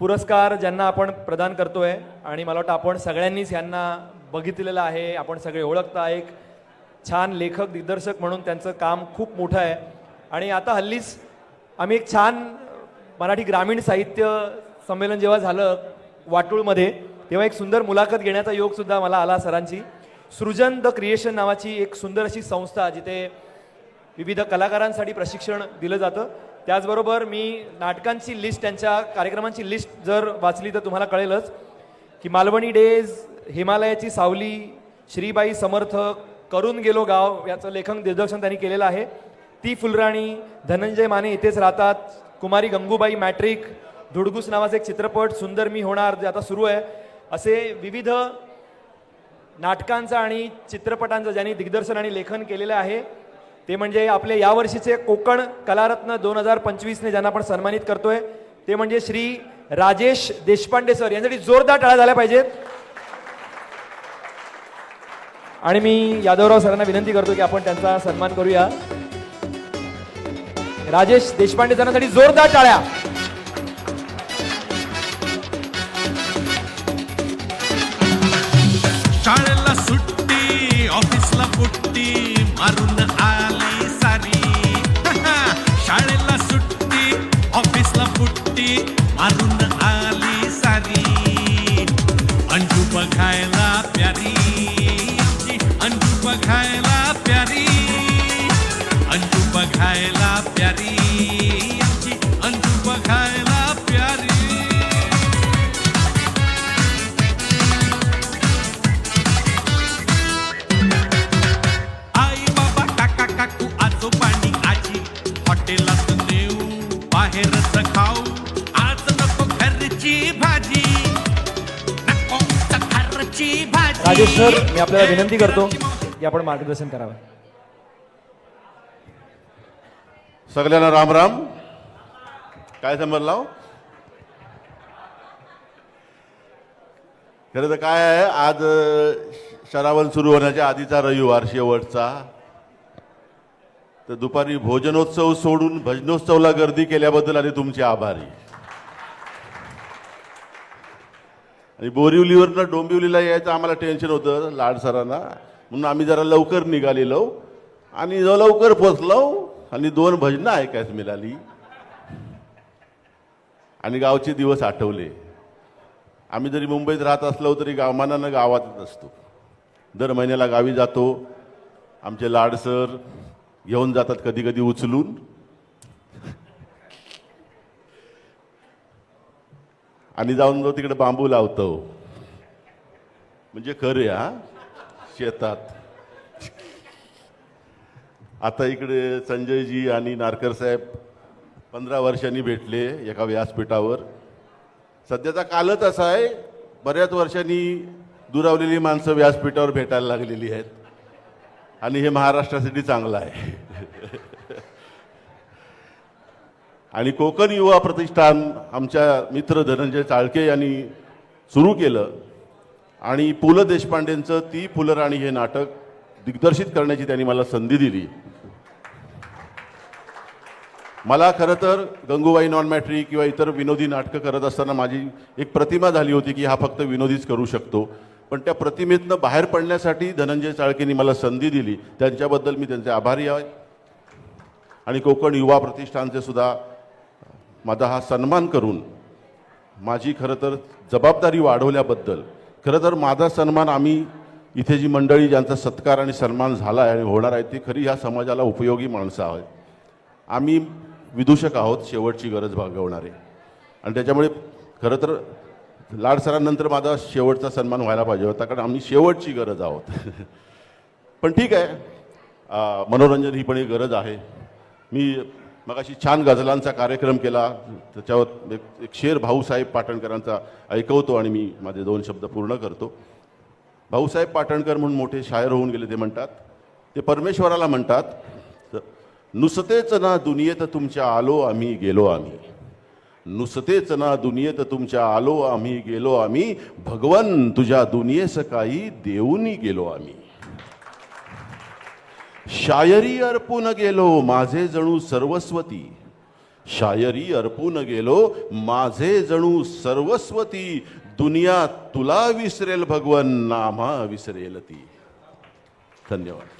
पुरस्कार ज्यांना आपण प्रदान करतोय आणि मला वाटतं आपण सगळ्यांनीच यांना बघितलेलं आहे आपण सगळे ओळखता एक छान लेखक दिग्दर्शक म्हणून त्यांचं काम खूप मोठं आहे. आणि आता हल्लीच आम्ही एक छान मराठी ग्रामीण साहित्य संमेलन जेव्हा झालं वाटूळमध्ये तेव्हा एक सुंदर मुलाखत घेण्याचा योग सुद्धा मला आला सरांची सृजन द क्रिएशन नावाची एक सुंदर अशी संस्था जिथे विविध कलाकारांसाठी प्रशिक्षण दिलं जातं. त्याचबरोबर मी नाटकांची लिस्ट त्यांच्या कार्यक्रमांची लिस्ट जर वाचली तर तुम्हाला कळेलच की मालवणी डेज हिमालयाची सावली श्रीबाई समर्थ करून गेलो गाव याचं लेखन दिग्दर्शन त्यांनी केलेलं आहे. ती फुलराणी धनंजय माने इथेच राहतात कुमारी गंगूबाई मॅट्रिक धुडगूस नावाचा एक चित्रपट सुंदर मी होणार जे आता सुरू आहे. असे विविध नाटकांचं आणि चित्रपटांचं ज्यांनी दिग्दर्शन आणि लेखन केलेलं आहे ते म्हणजे आपले यावर्षीचे कोकण कलारत्न दोन हजार पंचवीसने ज्यांना आपण सन्मानित करतोय ते म्हणजे श्री राजेश देशपांडे सर. यांच्यासाठी जोरदार टाळ्या झाल्या पाहिजेत. आणि मी यादवराव सरांना विनंती करतो की आपण त्यांचा सन्मान करूया. राजेश देशपांडे सरांसाठी जोरदार टाळ्या. बघायला प्यारी. अंजू बघायला प्यारी. आमची अंजू बघायला प्यारी. आई बाबा काका काकू आजो पाणी आजी हॉटेलात नेऊ बाहेरच खाऊ. आज नको घरची भाजी. नको घरची भाजी. राजेश सर मी आपल्याला विनंती करतो. आपण मार्गदर्शन करावं. सगळ्यांना राम राम. काय समजला खरं तर काय आहे आज शरावल सुरू होण्याच्या आधीचा रविवार शेवटचा. तर दुपारी भोजनोत्सव सोडून भजनोत्सवला गर्दी केल्याबद्दल आणि तुमचे आभारी. आणि बोरिवलीवरनं डोंबिवलीला यायचं आम्हाला टेन्शन होतं लाड सरांना. म्हणून आम्ही जरा लवकर निघालेलो आणि जो लवकर पोचलो आणि दोन भजनं ऐकायच मिळाली. आणि गावचे दिवस आठवले. आम्ही जरी मुंबईत राहत असलो तरी गावमानानं गावातच असतो. दर महिन्याला गावी जातो. आमचे लाडसर घेऊन जातात कधी कधी उचलून. आणि जाऊन जो तिकडे बांबू लावतो. म्हणजे खरे हा? शेतात आता इकडे संजयजी आणि नारकर साहेब पंधरा वर्षांनी भेटले एका व्यासपीठावर. सध्याचा कालच असा आहे बऱ्याच वर्षांनी दुरावलेली माणसं व्यासपीठावर भेटायला लागलेली आहेत. आणि हे महाराष्ट्रासाठी चांगलं आहे. आणि कोकण युवा प्रतिष्ठान आमच्या मित्र धनंजय चाळके यांनी सुरू केलं. आणि पु ल देशपांडेंचं ती फुलराणी हे नाटक दिग्दर्शित करण्याची त्यांनी मला संधी दिली. मला खरं तर गंगूबाई नॉन मॅट्रिक किंवा इतर विनोदी नाटकं करत असताना माझी एक प्रतिमा झाली होती की हा फक्त विनोदीच करू शकतो. पण त्या प्रतिमेतनं बाहेर पडण्यासाठी धनंजय चाळकेंनी मला संधी दिली. त्यांच्याबद्दल मी त्यांचे आभारी आहे. आणि कोकण युवा प्रतिष्ठानचे सुद्धा माझा हा सन्मान करून माझी खरं तर जबाबदारी वाढवल्याबद्दल खरं तर माझा सन्मान आम्ही इथे जी मंडळी ज्यांचा सत्कार आणि सन्मान झाला आहे आणि होणार आहे ती खरी ह्या समाजाला उपयोगी माणसं आहोत. आम्ही विदूषक आहोत शेवटची गरज भागवणारे. आणि त्याच्यामुळे खरं तर लाड सरांनंतर माझा शेवटचा सन्मान व्हायला पाहिजे होता कारण आम्ही शेवटची गरज आहोत. पण ठीक आहे मनोरंजन ही पण एक गरज आहे. मी मगाशी छान गझलांचा कार्यक्रम केला. त्याच्यावर एक एक शेर भाऊसाहेब पाटणकरांचा ऐकवतो आणि मी माझे दोन शब्द पूर्ण करतो. भाऊसाहेब पाटणकर म्हणून मोठे शायर होऊन गेले ते म्हणतात. ते परमेश्वराला म्हणतात नुसतेच ना दुनियेत तुमच्या आलो आम्ही गेलो आम्ही. नुसतेच ना दुनियेत तुमच्या आलो आम्ही गेलो आम्ही. भगवन तुझ्या दुनियेस काही देऊनही गेलो आम्ही. शायरी अर्पून गेलो माझे जणू सर्वस्वती. शायरी अर्पून गेलो माझे जणू सर्वस्वती. दुनिया तुला विसरेल भगवन नामा विसरेल ती. धन्यवाद.